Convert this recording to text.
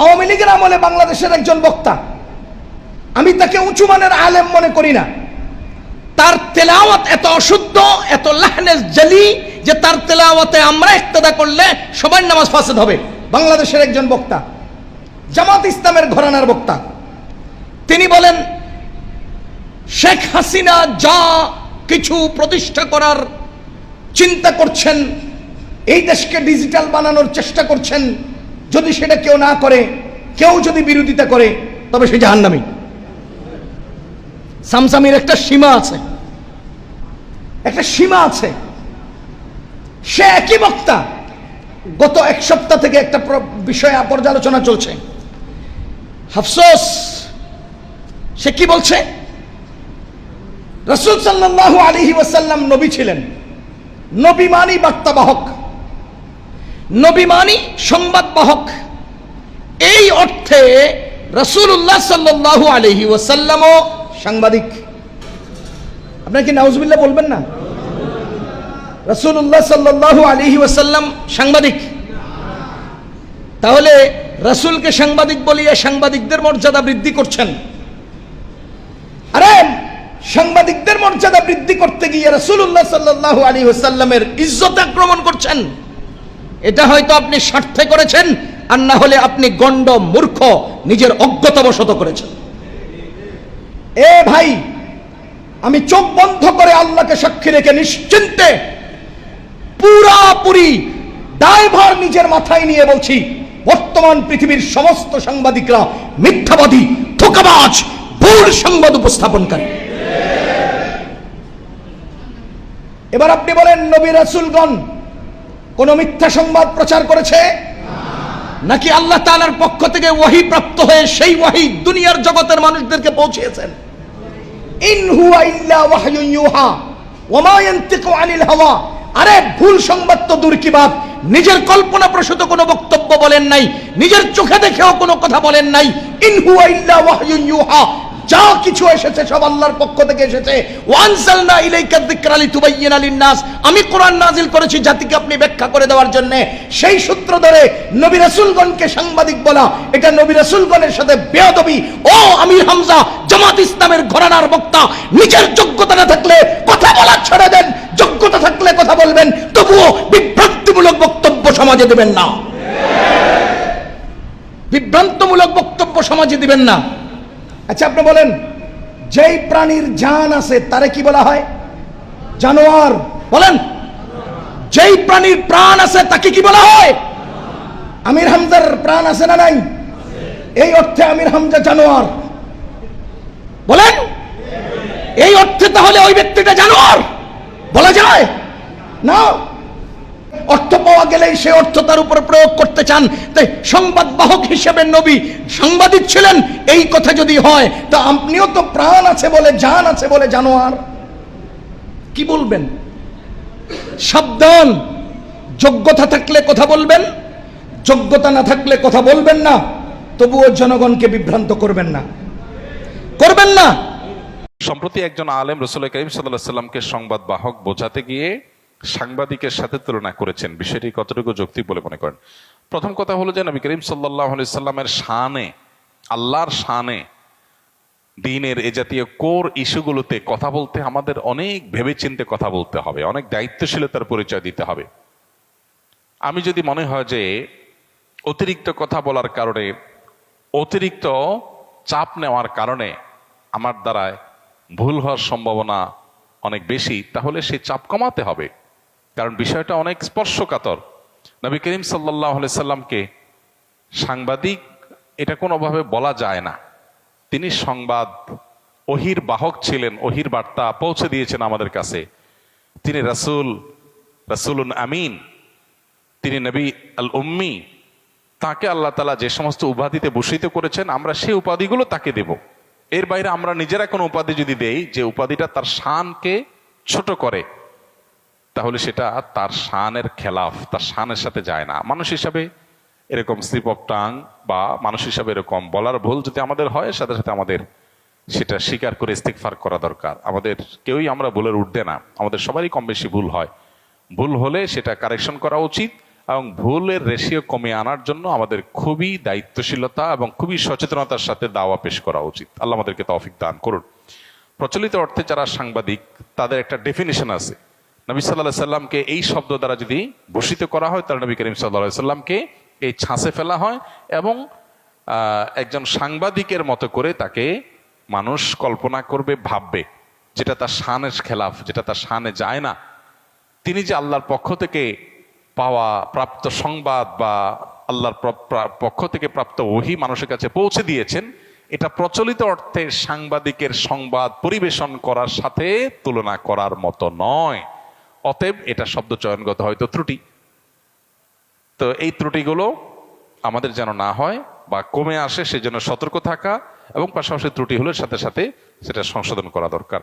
আওয়ামী লীগের আমলে বাংলাদেশের একজন বক্তা। আমি তাকে উঁচু মানের আলেম মনে করি না। তার তেলাওয়াত এত অশুদ্ধ, এত লাহনেস জালি, যে তার তেলাওয়াতে আমরা একতদা করলে সবার নামাজ ফাসেদ হবে। বাংলাদেশের একজন বক্তা, জামাত ইসলামের ঘরানার বক্তা। তিনি বলেন, শেখ হাসিনা যা কিছু প্রতিষ্ঠা করার চিন্তা করছেন, এই দেশকে ডিজিটাল বানানোর চেষ্টা করছেন যদি সেটা কেউ না করে, কেউ যদি বিরোধিতা করে, তবে সে জাহান্নামী। সামসামির একটা সীমা আছে। একটা সীমা আছে। সে একই বক্তা। গত এক সপ্তাহ থেকে একটা বিষয়ে পর্যালোচনা চলছে। আফসোস, সে কি বলছে? রসুল সাল্লাল্লাহু আলাইহি ওয়াসাল্লাম নবী ছিলেন। নবী মানি বার্তাবাহক। নবী মানি, সংবাদ বাহক। এই অর্থে রসুল্লাহ সাল্লাল্লাহু আলাইহি ওয়াসাল্লামও সাংবাদিক। আপনার কি নাউজুবিল্লাহ বলবেন না? রসুল্লাহ সাল্লাল্লাহু আলাইহি ওসাল্লাম সাংবাদিক। তাহলে রসুলকে সাংবাদিক বলিয়ে সাংবাদিকদের মর্যাদা বৃদ্ধি করছেন। আরে, সাংবাদিকদের মর্যাদা বৃদ্ধি করতে গিয়ে রসুল্লাহ সাল্লাহ আলী ওসাল্লামের ইজ্জত আক্রমণ করছেন। এটা হয়তো আপনি স্বার্থে করেছেন, আর না হলে আপনি গণ্ড মূর্খ, নিজের অজ্ঞতাবশত করেছেন। এ ভাই, আমি চোখ বন্ধ করে আল্লাহকে সাক্ষী রেখে নিশ্চিন্তে পুরাপুরি দায়ভার নিজের মাথায় নিয়ে বলছি, বর্তমান পৃথিবীর সমস্ত সাংবাদিকরা মিথ্যাবাদী, ধোকাবাজ, ভুল সংবাদ উপস্থাপনকারী। এবার আপনি বলেন, নবী রাসুলগণ কোন মিথ্যা সংবাদ প্রচার করেছে? নাকি আল্লাহ তাআলার পক্ষ থেকে ওয়াহি প্রাপ্ত হয়ে সেই ওয়াহি দুনিয়ার জগতের মানুষদেরকে পৌঁছিয়েছেন? হাওয়া। আরে, ভুল সংবাদ তো দূর নিজের কল্পনা প্রসূত কোনো বক্তব্য বলেন নাই, নিজের চোখে দেখেও কোনো কথা বলেন নাই। ইন হুয়া ইল্লা ওয়াহয়ুন ইউহা যা কিছু এসেছে সব আল্লাহর পক্ষ থেকে এসেছে। ওয়ানসালনা ইলাইকা যিকরা লিতুবাইয়িনা লিন-নাস। আমি কোরআন করেছি জাতিকে আপনি ব্যাখ্যা করে দেওয়ার জন্য। সেই সূত্র ধরে নবী রাসূলগণকে সাংবাদিক বলা, এটা নবী রাসূলগণের সাথে বেয়াদবি। ও হামজা, জামাত ইসলামের ঘরানার বক্তা, নিজের যোগ্যতা না থাকলে কথা বলা ছেড়ে দেন। যোগ্যতা থাকলে কথা বলবেন, তবুও বিভ্রান্তিমূলক বক্তব্য সমাজে দেবেন না। বিভ্রান্তমূলক বক্তব্য সমাজে দিবেন না। আচ্ছা আপনি বলেন, যেই প্রাণীর জান আছে তারে কি বলা হয়? জানোয়ার। বলেন, যেই প্রাণীর প্রাণ আছে তাকে কি বলা হয়? আমির হামজার প্রাণ আছে না নাই? এই অর্থে আমির হামজা জানোয়ার। বলেন, এই অর্থে তাহলে ওই ব্যক্তিটা জানোয়ার। বলা যায়? না। অর্থ পাওয়া গেলেই সে অর্থ তার উপর প্রয়োগ করতে চান। তাই সংবাদ বাহক হিসেবে নবী সাংবাদিক ছিলেন, এই কথা যদি হয়, তা আপনিও তো প্রাণ আছে বলে, জান আছে বলে জানোয়ার কি বলবেন? সাবধান। যোগ্যতা থাকলে কথা বলবেন, যোগ্যতা না থাকলে কথা বলবেন না, তবুও জনগণকে বিভ্রান্ত করবেন না। করবেন না। সম্প্রতি একজন আলেম রসুল করিম সাল্লাহ সাল্লামকে সংবাদ বাহক বোঝাতে গিয়ে সাংবাদিকের সাথে তুলনা করেছেন। বিষয়টি কতটুকু যৌক্তিক বলে মনে করেন? প্রথম কথা হলো যে নবী করিম সাল্লাহ সাল্লামের শানে, আল্লাহর শানে দিনের এ জাতীয় কোর ইস্যুগুলোতে কথা বলতে আমাদের অনেক ভেবেচিন্তে কথা বলতে হবে, অনেক দায়িত্বশীলতার পরিচয় দিতে হবে। আমি যদি মনে হয় যে অতিরিক্ত কথা বলার কারণে, অতিরিক্ত চাপ নেওয়ার কারণে আমার দ্বারায় ভুল হওয়ার সম্ভাবনা অনেক বেশি, তাহলে সেই চাপ কমাতে হবে। কারণ বিষয়টা অনেক স্পর্শকাতর। নবী করিম সাল্লাহ সাল্লামকে সাংবাদিক এটা কোনোভাবে বলা যায় না। তিনি সংবাদ, অহির বাহক ছিলেন, অহির বার্তা পৌঁছে দিয়েছেন আমাদের কাছে। তিনি রাসূল, রাসূলুন আমিন, তিনি নবী আল উম্মি, তাকে আল্লাহ তালা যে সমস্ত উপাধিতে ভূষিত করেছেন, আমরা সেই উপাধিগুলো তাকে দেব। এর বাইরে আমরা নিজেরা কোনো উপাধি যদি দেই, যে উপাধিটা তার শানকে ছোট করে তাহলে সেটা তার শানের খেলাফ, তার শানের সাথে যায় না। মানুষ হিসাবে এরকম স্লিপ অফ টাং বা মানুষ হিসাবে এরকম বলার ভুল যদি আমাদের হয়, সাথে সাথে আমাদের সেটা স্বীকার করে ইস্তিকফার করা দরকার। আমাদের কেউই আমরা ভুলের উঠবে না, আমাদের সবারই কম বেশি ভুল হয়। ভুল হলে সেটা কারেকশন করা উচিত এবং ভুলের রেশিও কমিয়ে আনার জন্য আমাদের খুবই দায়িত্বশীলতা এবং খুবই সচেতনতার সাথে দাওয়া পেশ করা উচিত। আল্লাহ আমাদেরকে তৌফিক দান করুন। প্রচলিত অর্থে যারা সাংবাদিক, তাদের একটা ডেফিনেশন আছে। নবী সাল্লাহ সাল্লামকে এই শব্দ দ্বারা যদি ভূষিত করা হয়, তাহলে নবী করিম সাল্লাহ সাল্লামকে এই ছাঁচে ফেলা হয় এবং একজন সাংবাদিকের মতো করে তাকে মানুষ কল্পনা করবে, ভাববে, যেটা তার শানের খেলাফ, যেটা তার শানে যায় না। তিনি যে আল্লাহর পক্ষ থেকে পাওয়া প্রাপ্ত সংবাদ বা আল্লাহর পক্ষ থেকে প্রাপ্ত ওহি মানুষের কাছে পৌঁছে দিয়েছেন, এটা প্রচলিত অর্থে সাংবাদিকের সংবাদ পরিবেশন করার সাথে তুলনা করার মতো নয়। অতএব এটা শব্দ চয়নগত হয়তো ত্রুটি। তো এই ত্রুটিগুলো আমাদের যেন না হয় বা কমে আসে, সেজন্য সতর্ক থাকা এবং পাশাপাশি ত্রুটি হলে সাথে সাথে সেটা সংশোধন করা দরকার।